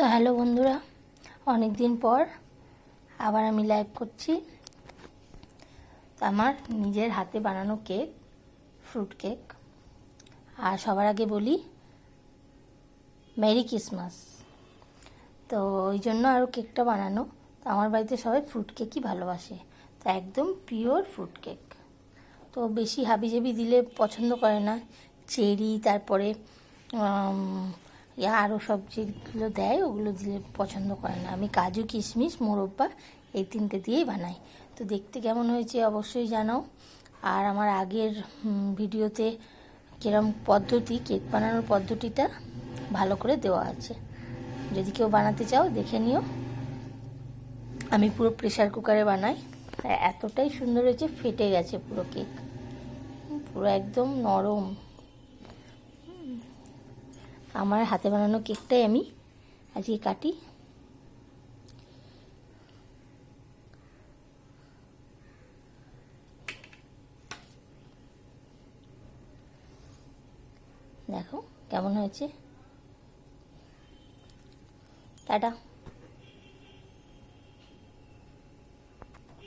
তো হ্যালো বন্ধুরা অনেক দিন পর আবার আমি লাইভ করছি। তো আমার নিজের হাতে বানানো কেক ফ্রুট কেক আর সবার আগে বলি মেরি ক্রিসমাস তো ওই জন্য আরও কেকটা বানানো। তো আমার বাড়িতে সবাই ফ্রুট কেকই ভালোবাসে। তো একদম পিওর ফ্রুট কেক তো বেশি হাবিজাবি দিলে পছন্দ করে না। চেরি তারপরে আরও সব যেগুলো দেয়, ওগুলো দিলে পছন্দ করে না। আমি কাজু, কিশমিশ, মোরব্বা, এই তিনটে দিয়েই বানাই। তো দেখতে কেমন হয়েছে অবশ্যই জানাও। আর আমার আগের ভিডিওতে কিরম পদ্ধতি, কেক বানানোর পদ্ধতিটা ভালো করে দেওয়া আছে। যদি কেউ বানাতে চাও, দেখে নিও। আমি পুরো প্রেশার কুকারে বানাই। এতটাই সুন্দর হয়েছে, ফেটে গেছে পুরো কেক। পুরো একদম নরম। আমার হাতে বানানো কেকটাই আমি আজকে কাটি। দেখো কেমন হয়েছে? টাটা।